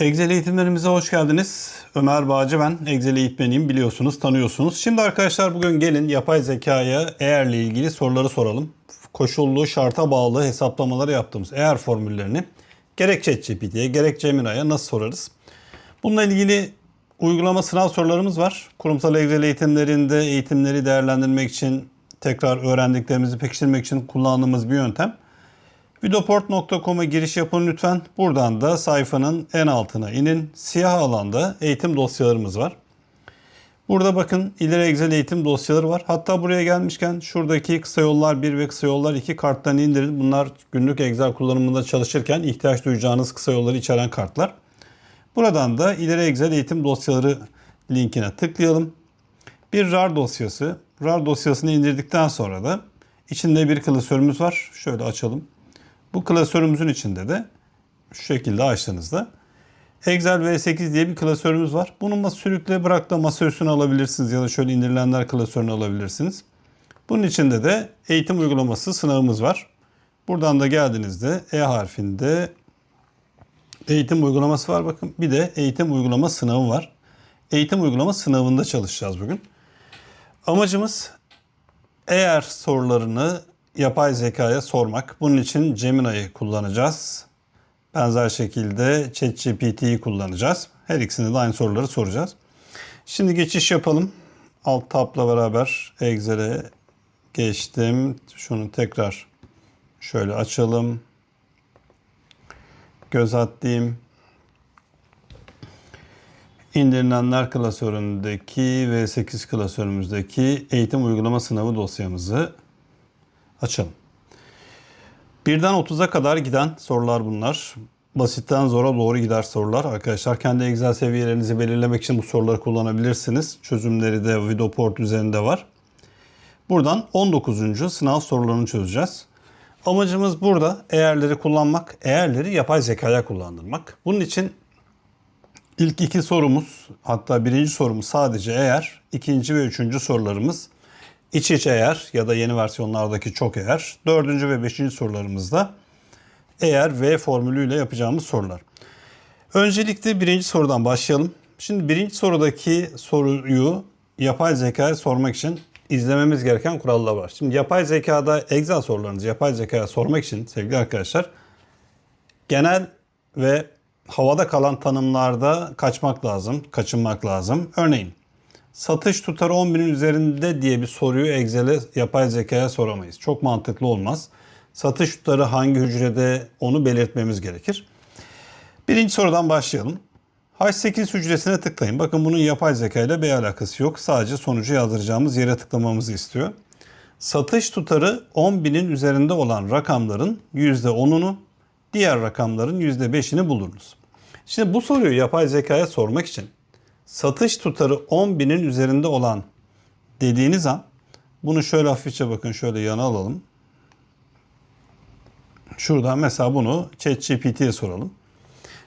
Excel eğitimlerimize hoş geldiniz. Ömer Bağcı ben. Excel eğitmeniyim biliyorsunuz, tanıyorsunuz. Şimdi arkadaşlar bugün gelin yapay zekaya eğerle ilgili soruları soralım. Koşullu, şarta bağlı hesaplamaları yaptığımız eğer formüllerini gerek ChatGPT'ye gerek Gemini'ye nasıl sorarız? Bununla ilgili uygulama sınav sorularımız var. Kurumsal Excel eğitimlerinde eğitimleri değerlendirmek için tekrar öğrendiklerimizi pekiştirmek için kullandığımız bir yöntem. Videoport.com'a giriş yapın lütfen. Buradan da sayfanın en altına inin. Siyah alanda eğitim dosyalarımız var. Burada bakın ileri Excel eğitim dosyaları var. Hatta buraya gelmişken şuradaki kısa yollar 1 ve kısa yollar 2 karttan indirin. Bunlar günlük Excel kullanımında çalışırken ihtiyaç duyacağınız kısa yolları içeren kartlar. Buradan da ileri Excel eğitim dosyaları linkine tıklayalım. Bir RAR dosyası. RAR dosyasını indirdikten sonra da içinde bir klasörümüz var. Şöyle açalım. Bu klasörümüzün içinde de şu şekilde açtığınızda Excel V8 diye bir klasörümüz var. Bunu sürükle bırak da masa alabilirsiniz ya da şöyle indirilenler klasörünü alabilirsiniz. Bunun içinde de eğitim uygulaması sınavımız var. Buradan da geldiğinizde E harfinde eğitim uygulaması var bakın. Bir de eğitim uygulama sınavı var. Eğitim uygulama sınavında çalışacağız bugün. Amacımız eğer sorularını yapay zekaya sormak. Bunun için Gemini'yi kullanacağız. Benzer şekilde ChatGPT'yi kullanacağız. Her ikisinde de aynı soruları soracağız. Şimdi geçiş yapalım. Alt tabla beraber Excel'e geçtim. Şunu tekrar şöyle açalım. Göz attım. İndirilenler klasöründeki V8 klasörümüzdeki eğitim uygulama sınavı dosyamızı açalım. Birden 30'a kadar giden sorular bunlar. Basitten zora doğru gider sorular. Arkadaşlar kendi Excel seviyelerinizi belirlemek için bu soruları kullanabilirsiniz. Çözümleri de Vidoport üzerinde var. Buradan 19. sınav sorularını çözeceğiz. Amacımız burada eğerleri kullanmak, eğerleri yapay zekaya kullandırmak. Bunun için ilk iki sorumuz, hatta birinci sorumuz sadece eğer, ikinci ve üçüncü sorularımız İç iç eğer ya da yeni versiyonlardaki çok eğer. Dördüncü ve beşinci sorularımızda eğer V formülüyle yapacağımız sorular. Öncelikle birinci sorudan başlayalım. Şimdi birinci sorudaki soruyu yapay zekaya sormak için izlememiz gereken kurallar var. Şimdi yapay zekada Excel sorularınızı yapay zekaya sormak için sevgili arkadaşlar genel ve havada kalan tanımlarda kaçmak lazım, kaçınmak lazım. Örneğin satış tutarı 10 binin üzerinde diye bir soruyu Excel'e yapay zekaya soramayız. Çok mantıklı olmaz. Satış tutarı hangi hücrede onu belirtmemiz gerekir. Birinci sorudan başlayalım. H8 hücresine tıklayın. Bakın bunun yapay zeka ile bir alakası yok. Sadece sonucu yazdıracağımız yere tıklamamızı istiyor. Satış tutarı 10 binin üzerinde olan rakamların %10'unu, diğer rakamların %5'ini buluruz. Şimdi bu soruyu yapay zekaya sormak için satış tutarı 10 binin üzerinde olan dediğiniz an bunu şöyle hafifçe bakın şöyle yana alalım. Şuradan mesela bunu ChatGPT'ye soralım.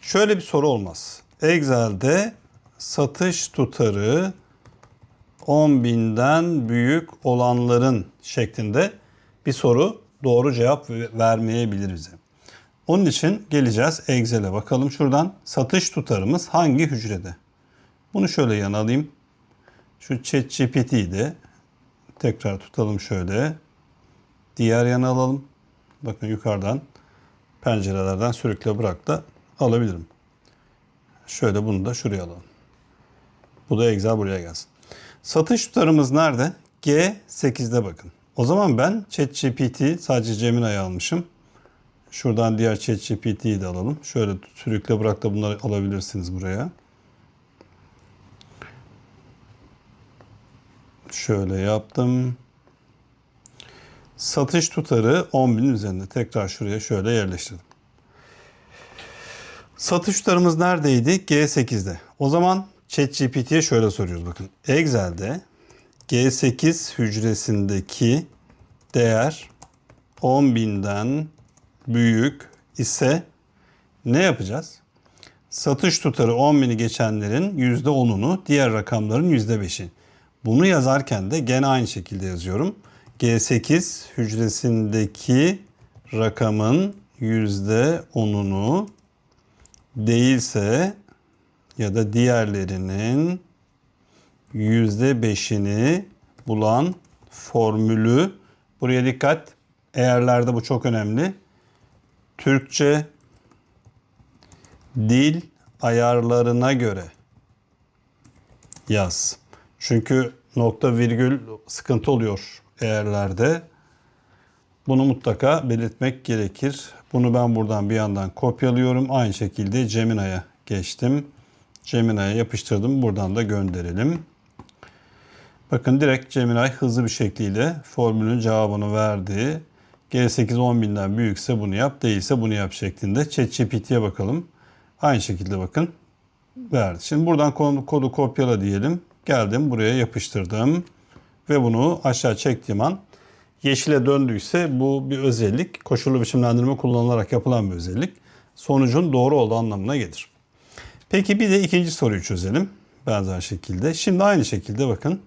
Şöyle bir soru olmaz. Excel'de satış tutarı 10 binden büyük olanların şeklinde bir soru doğru cevap vermeyebilir bize. Onun için geleceğiz Excel'e bakalım şuradan satış tutarımız hangi hücrede? Bunu şöyle yana alayım. Şu ChatGPT'yi de tekrar tutalım şöyle. Diğer yana alalım. Bakın yukarıdan pencerelerden sürükle bırak da alabilirim. Şöyle bunu da şuraya alalım. Bu da Excel buraya gelsin. Satış tutarımız nerede? G8'de bakın. O zaman ben ChatGPT sadece Gemini'yi almışım. Şuradan diğer ChatGPT'yi de alalım. Şöyle sürükle bırak da bunları alabilirsiniz buraya. Şöyle yaptım. Satış tutarı 10.000 üzerinde. Tekrar şuraya şöyle yerleştirdim. Satış tutarımız neredeydi? G8'de. O zaman ChatGPT'ye şöyle soruyoruz bakın. Excel'de G8 hücresindeki değer 10.000'den büyük ise ne yapacağız? Satış tutarı 10.000'i geçenlerin %10'unu, diğer rakamların %5'i. Bunu yazarken de gene aynı şekilde yazıyorum. G8 hücresindeki rakamın %10'unu değilse ya da diğerlerinin yüzde beşini bulan formülü buraya dikkat eğerlerde bu çok önemli. Türkçe dil ayarlarına göre yaz. Çünkü nokta virgül sıkıntı oluyor eğerlerde. Bunu mutlaka belirtmek gerekir. Bunu ben buradan bir yandan kopyalıyorum. Aynı şekilde Gemini'ye geçtim. Gemini'ye yapıştırdım. Buradan da gönderelim. Bakın direkt Gemini hızlı bir şekliyle formülün cevabını verdi. G8 10.000'den büyükse bunu yap, değilse bunu yap şeklinde. ChatGPT'ye bakalım. Aynı şekilde bakın verdi. Şimdi buradan kodu, kopyala diyelim. Geldim buraya yapıştırdım. Ve bunu aşağı çektiğim an yeşile döndüyse bu bir özellik. Koşullu biçimlendirme kullanılarak yapılan bir özellik. Sonucun doğru olduğu anlamına gelir. Peki bir de ikinci soruyu çözelim. Benzer şekilde. Şimdi aynı şekilde bakın.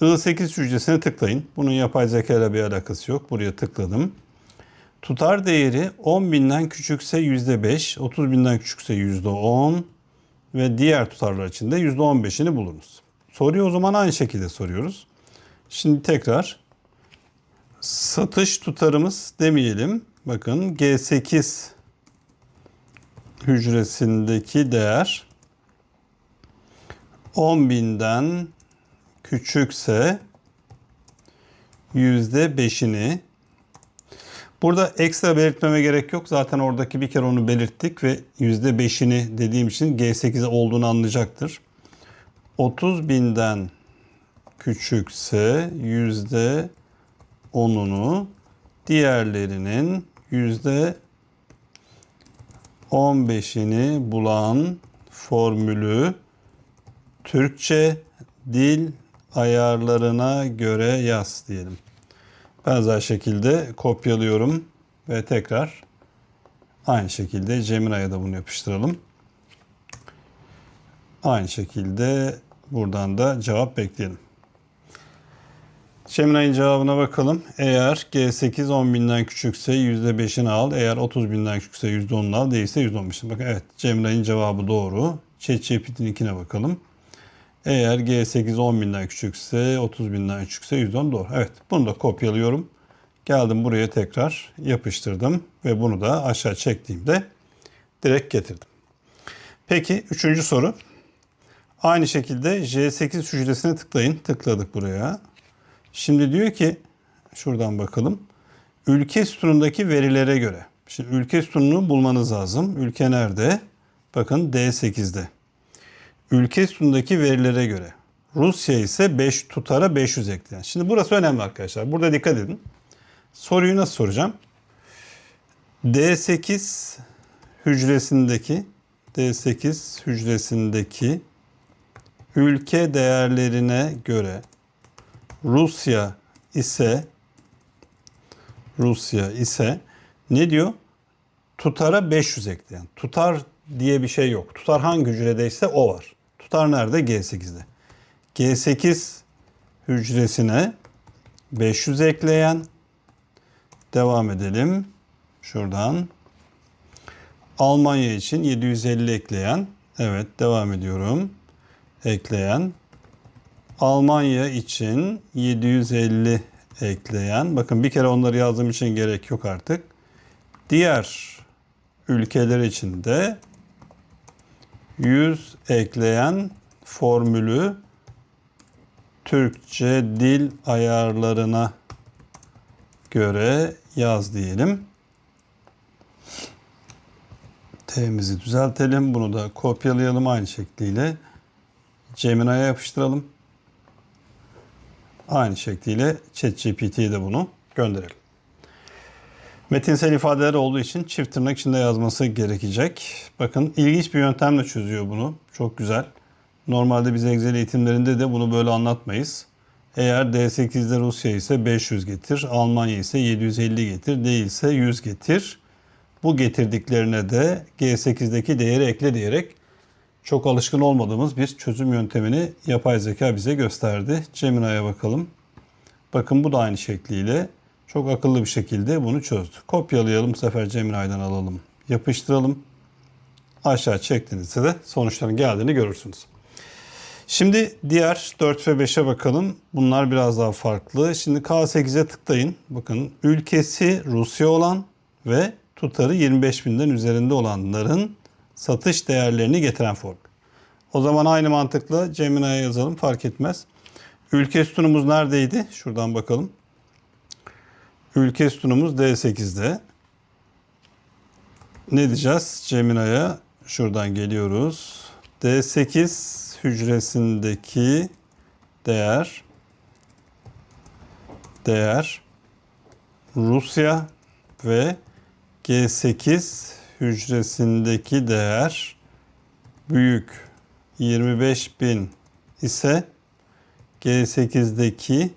I8 hücresine tıklayın. Bunun yapay zeka ile bir alakası yok. Buraya tıkladım. Tutar değeri 10.000'den küçükse %5, 30.000'den küçükse %10 ve diğer tutarlar için de %15'ini bulunuz. Soruyu o zaman aynı şekilde soruyoruz. Şimdi tekrar satış tutarımız demeyelim. Bakın G8 hücresindeki değer 10.000'den küçükse %5'ini Burada ekstra belirtmeme gerek yok. Zaten oradaki bir kere onu belirttik ve %5'ini dediğim için G8'e olduğunu anlayacaktır. 30 binden küçükse yüzde onunu diğerlerinin yüzde 15'ini bulan formülü Türkçe dil ayarlarına göre yaz diyelim. Benzer şekilde kopyalıyorum ve tekrar aynı şekilde Gemini'ye da bunu yapıştıralım. Aynı şekilde buradan da cevap bekleyelim. Gemini'nin cevabına bakalım. Eğer G8 10.000'den küçükse %5'ini al. Eğer 30.000'den küçükse %10'unu al. Değilse %15'ini. Bakın evet Gemini'nin cevabı doğru. ChatGPT'ninkine bakalım. Eğer G8 10.000'den küçükse 30.000'den küçükse %10 doğru. Evet bunu da kopyalıyorum. Geldim buraya tekrar yapıştırdım ve bunu da aşağı çektiğimde direkt getirdim. Peki üçüncü soru. Aynı şekilde J8 hücresine tıklayın. Tıkladık buraya. Şimdi diyor ki şuradan bakalım. Ülke sütunundaki verilere göre. Şimdi ülke sütununu bulmanız lazım. Ülke nerede? Bakın D8'de. Ülke sütunundaki verilere göre. Rusya ise 5 tutara 500 ekleyen. Şimdi burası önemli arkadaşlar. Burada dikkat edin. Soruyu nasıl soracağım? D8 hücresindeki D8 hücresindeki ülke değerlerine göre Rusya ise Rusya ise ne diyor? Tutara 500 ekleyen. Tutar diye bir şey yok. Tutar hangi hücredeyse o var. Tutar nerede? G8'de. G8 hücresine 500 ekleyen devam edelim. Şuradan. Almanya için 750 ekleyen. Evet devam ediyorum. Ekleyen. Almanya için 750 ekleyen. Bakın bir kere onları yazdığım için gerek yok artık. Diğer ülkeler için de 100 ekleyen formülü Türkçe dil ayarlarına göre yaz diyelim. T'mizi düzeltelim. Bunu da kopyalayalım aynı şekliyle. Gemini'ye yapıştıralım. Aynı şekliyle ChatGPT'ye de bunu gönderelim. Metinsel ifadeler olduğu için çift tırnak içinde yazması gerekecek. Bakın ilginç bir yöntemle çözüyor bunu. Çok güzel. Normalde biz Excel eğitimlerinde de bunu böyle anlatmayız. Eğer D8'de Rusya ise 500 getir, Almanya ise 750 getir, değilse 100 getir. Bu getirdiklerine de G8'deki değeri ekle diyerek çok alışkın olmadığımız bir çözüm yöntemini yapay zeka bize gösterdi. Gemini'ye bakalım. Bakın bu da aynı şekliyle çok akıllı bir şekilde bunu çözdü. Kopyalayalım bu sefer Gemini'den alalım. Yapıştıralım. Aşağı çektiğinizde de sonuçların geldiğini görürsünüz. Şimdi diğer 4 ve 5'e bakalım. Bunlar biraz daha farklı. Şimdi K8'e tıklayın. Bakın ülkesi Rusya olan ve tutarı 25 binden üzerinde olanların satış değerlerini getiren form. O zaman aynı mantıkla Gemini'ye yazalım fark etmez. Ülke sütunumuz neredeydi? Şuradan bakalım. Ülke sütunumuz D8'de. Ne diyeceğiz? Gemini'ye şuradan geliyoruz. D8 hücresindeki değer değer Rusya ve G8 hücresindeki değer büyük 25.000 ise G8'deki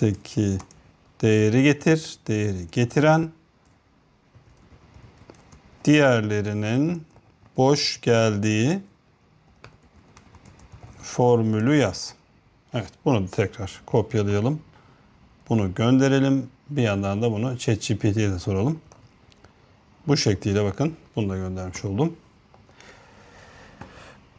deki değeri getir, değeri getiren diğerlerinin boş geldiği formülü yaz. Evet bunu da tekrar kopyalayalım. Bunu gönderelim. Bir yandan da bunu ChatGPT'ye de soralım. Bu şekliyle bakın. Bunu da göndermiş oldum.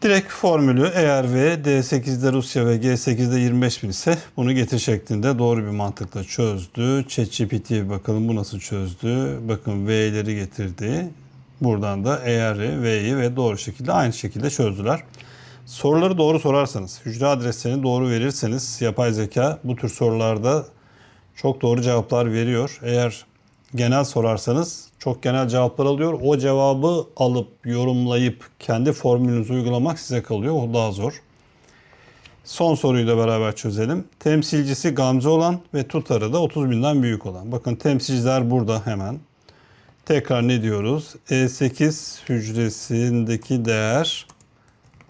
Direkt formülü eğer V D8'de Rusya ve G8'de 25 bin ise bunu getir şeklinde doğru bir mantıkla çözdü. ChatGPT'ye bakalım bu nasıl çözdü. Bakın V'leri getirdi. Buradan da eğer'i, V'yi ve doğru şekilde aynı şekilde çözdüler. Soruları doğru sorarsanız, hücre adreslerini doğru verirseniz yapay zeka bu tür sorularda çok doğru cevaplar veriyor. Eğer genel sorarsanız çok genel cevaplar alıyor. O cevabı alıp yorumlayıp kendi formülünüzü uygulamak size kalıyor. O daha zor. Son soruyu da beraber çözelim. Temsilcisi Gamze olan ve tutarı da 30 binden büyük olan. Bakın temsilciler burada hemen. Tekrar ne diyoruz? E8 hücresindeki değer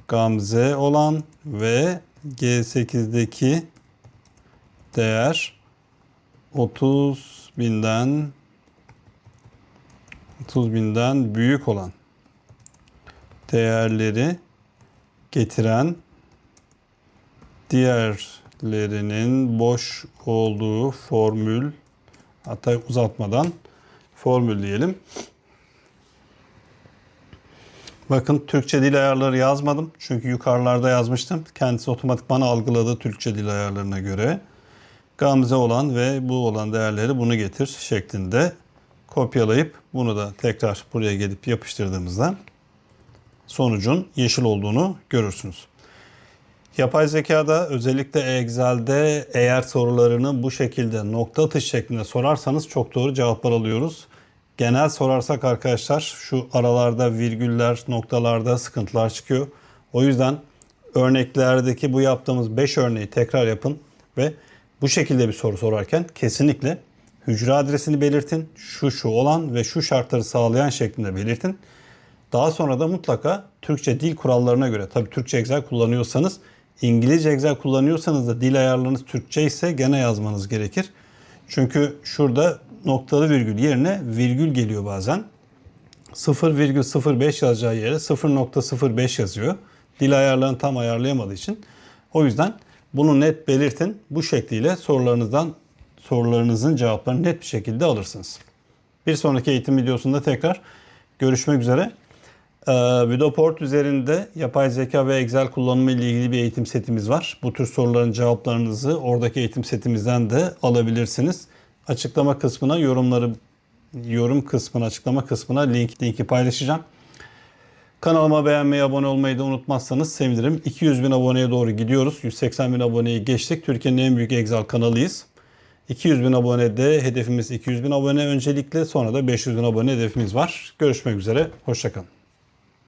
Gamze olan ve G8'deki değer 30 binden 30 binden büyük olan değerleri getiren diğerlerinin boş olduğu formül hatta uzatmadan formül diyelim. Bakın Türkçe dil ayarları yazmadım. Çünkü yukarılarda yazmıştım. Kendisi otomatikman algıladı Türkçe dil ayarlarına göre. Gamze olan ve bu olan değerleri bunu getir şeklinde kopyalayıp bunu da tekrar buraya gelip yapıştırdığımızda sonucun yeşil olduğunu görürsünüz. Yapay zekada özellikle Excel'de eğer sorularını bu şekilde nokta atış şeklinde sorarsanız çok doğru cevaplar alıyoruz. Genel sorarsak arkadaşlar şu aralarda virgüller, noktalarda sıkıntılar çıkıyor. O yüzden örneklerdeki bu yaptığımız 5 örneği tekrar yapın ve bu şekilde bir soru sorarken kesinlikle hücre adresini belirtin. Şu şu olan ve şu şartları sağlayan şeklinde belirtin. Daha sonra da mutlaka Türkçe dil kurallarına göre tabii Türkçe Excel kullanıyorsanız İngilizce Excel kullanıyorsanız da dil ayarlarınız Türkçe ise gene yazmanız gerekir. Çünkü şurada noktalı virgül yerine virgül geliyor bazen. 0,05 yazacağı yere 0.05 yazıyor. Dil ayarlarını tam ayarlayamadığı için. O yüzden bunu net belirtin. Bu şekliyle sorularınızdan sorularınızın cevaplarını net bir şekilde alırsınız. Bir sonraki eğitim videosunda tekrar görüşmek üzere. Ee, Vidoport üzerinde yapay zeka ve Excel kullanımı ile ilgili bir eğitim setimiz var. Bu tür soruların cevaplarınızı oradaki eğitim setimizden de alabilirsiniz. Açıklama kısmına yorumları yorum kısmına açıklama kısmına link linki paylaşacağım. Kanalıma beğenmeyi, abone olmayı da unutmazsanız sevinirim. 200 bin aboneye doğru gidiyoruz. 180 bin aboneyi geçtik. Türkiye'nin en büyük Excel kanalıyız. 200 bin abonede hedefimiz 200 bin abone öncelikle sonra da 500 bin abone hedefimiz var. Görüşmek üzere. Hoşçakalın.